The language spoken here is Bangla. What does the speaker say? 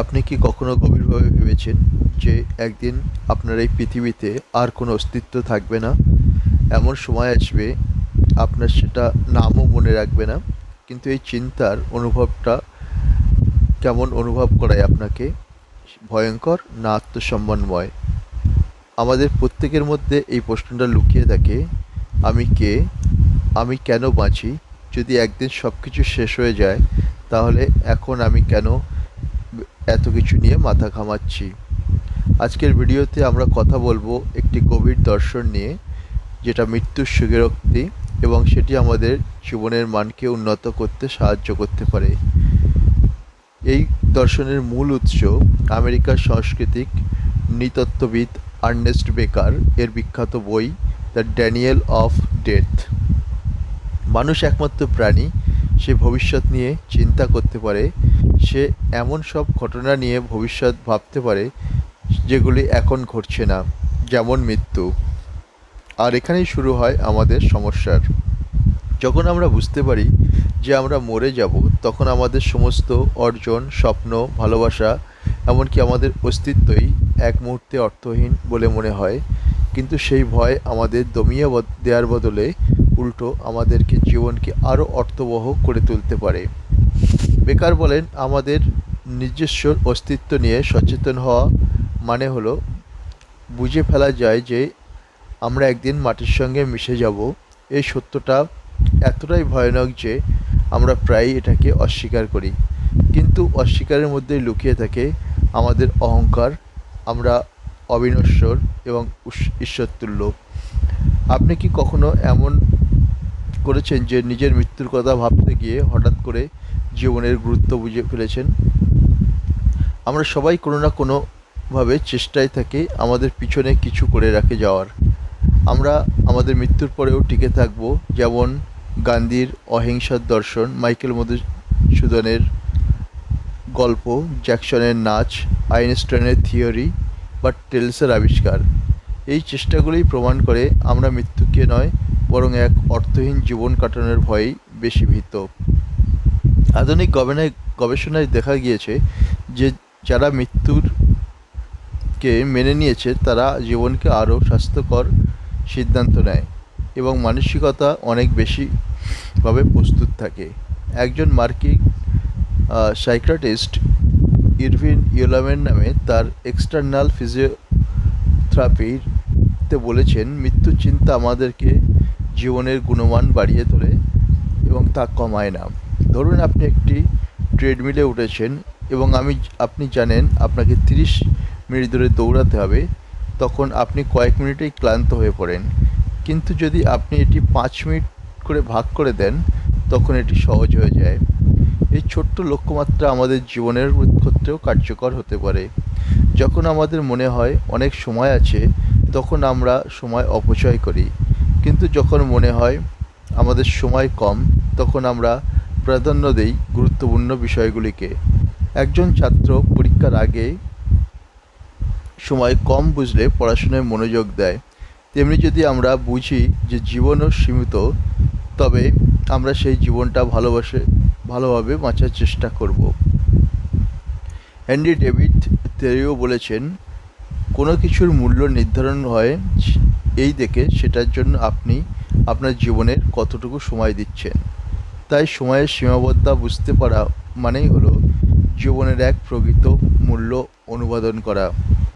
আপনি কি কখনো গভীরভাবে ভেবেছেন যে একদিন আপনার এই পৃথিবীতে আর কোনো অস্তিত্ব থাকবে না? এমন সময় আসবে, আপনার সেটা নামও মনে রাখবে না, কিন্তু এই চিন্তার অনুভবটা কেমন অনুভব করায় আপনাকে? ভয়ঙ্কর না আত্মসম্মানময়? আমাদের প্রত্যেকের মধ্যে এই প্রশ্নটা লুকিয়ে থাকে, আমি কে? আমি কেন বাঁচি? যদি একদিন সব কিছু শেষ হয়ে যায়, তাহলে এখন আমি কেন এত কিছু নিয়ে মাথা ঘামাচ্ছি। আজকের ভিডিওতে আমরা কথা বলব একটি গভীর দর্শন নিয়ে, যেটা মৃত্যুর স্বীকারোক্তি এবং সেটি আমাদের জীবনের মানকে উন্নত করতে সাহায্য করতে পারে। এই দর্শনের মূল উৎস আমেরিকার সাংস্কৃতিক নৃতত্ত্ববিদ আর্নেস্ট বেকার, এর বিখ্যাত বই দ্য ড্যানিয়েল অফ ডেথ। মানুষ একমাত্র প্রাণী, সে ভবিষ্যৎ নিয়ে চিন্তা করতে পারে সে এমন সব ঘটনা নিয়ে ভবিষ্যৎ ভাবতে পারে যেগুলি এখন ঘটছে না, যেমন মৃত্যু। আর এখানেই শুরু হয় আমাদের সমস্যার। যখন আমরা বুঝতে পারি যে আমরা মরে যাব, তখন আমাদের সমস্ত অর্জন, স্বপ্ন, ভালোবাসা, এমনকি আমাদের অস্তিত্বই এক মুহূর্তে অর্থহীন বলে মনে হয়। কিন্তু সেই ভয় আমাদের দমিয়ে দেওয়ার বদলে উল্টো আমাদেরকে জীবনকে আরও অর্থবহ করে তুলতে পারে। বেকার বলেন আমাদের নিজস্ব অস্তিত্ব নিয়ে সচেতন হওয়া মানে হলো বুঝে ফেলা যায় যে আমরা একদিন মাটির সঙ্গে মিশে যাব। এই সত্যটা এতটাই ভয়ানক যে আমরা প্রায়ই এটাকে অস্বীকার করি। কিন্তু অস্বীকারের মধ্যে লুকিয়ে থাকে আমাদের অহংকার, আমরা অবিনশ্বর এবং ঈশ্বরতুল্য। আপনি কি কখনো এমন করেছেন যে নিজের মৃত্যুর কথা ভাবতে গিয়ে হঠাৎ করে জীবনের গুরুত্ব বুঝে ফেলেছেন। আমরা সবাই কোনো না কোনোভাবে চেষ্টায় থাকি আমাদের পিছনে কিছু করে রাখে যাওয়ার। আমরা আমাদের মৃত্যুর পরেও টিকে থাকব, যেমন গান্ধীর অহিংসার দর্শন, মাইকেল মধুসূদনের গল্প, জ্যাকসনের নাচ, আইনস্টাইনের থিওরি বা টেলসের আবিষ্কার। এই চেষ্টাগুলি প্রমাণ করে আমরা মৃত্যুকে নয়, বরং এক অর্থহীন জীবন কাটানোর ভয়েই বেশি ভীত। আধুনিক গবেনায় গবেষণায় দেখা গিয়েছে যে যারা মৃত্যুর কে মেনে নিয়েছে, তারা জীবনকে আরও স্বাস্থ্যকর সিদ্ধান্ত নেয় এবং মানসিকতা অনেক বেশিভাবে প্রস্তুত থাকে। একজন মার্কিন সাইক্রাটিস্ট ইরভিন ইউলামের নামে তার এক্সটার্নাল ফিজিওথেরাপিতে বলেছেন মৃত্যু চিন্তা আমাদেরকে জীবনের গুণমান বাড়িয়ে তোলে এবং তা কমায় না। ধরুন আপনি একটি ট্রেডমিলে উঠেছেন এবং আমি আপনি জানেন আপনাকে তিরিশ মিনিট ধরে দৌড়াতে হবে, তখন আপনি কয়েক মিনিটেই ক্লান্ত হয়ে পড়েন। কিন্তু যদি আপনি এটি পাঁচ মিনিট করে ভাগ করে দেন, তখন এটি সহজ হয়ে যায়। এই ছোট্ট লক্ষ্যমাত্রা আমাদের জীবনের ক্ষেত্রেও কার্যকর হতে পারে। যখন আমাদের মনে হয় অনেক সময় আছে, তখন আমরা সময় অপচয় করি। কিন্তু যখন মনে হয় আমাদের সময় কম, তখন আমরা প্রাধান্য দেই গুরুত্বপূর্ণ বিষয়গুলিকে। একজন ছাত্র পরীক্ষার আগে সময় কম বুঝলে পড়াশোনায় মনোযোগ দেয়। তেমনি যদি আমরা বুঝি যে জীবনও সীমিত, তবে আমরা সেই জীবনটা ভালোবাসে, ভালোভাবে বাঁচার চেষ্টা করব। হেনরি ডেভিড তেরিও বলেছেন, কোনো কিছুর মূল্য নির্ধারণ হয় এই দেখে, সেটার জন্য আপনি আপনার জীবনের কতটুকু সময় দিচ্ছেন। তাই সময়ের সীমাবদ্ধতা বুঝতে পারা মানেই হলো জীবনের এক প্রকৃত মূল্য অনুবাদন করা।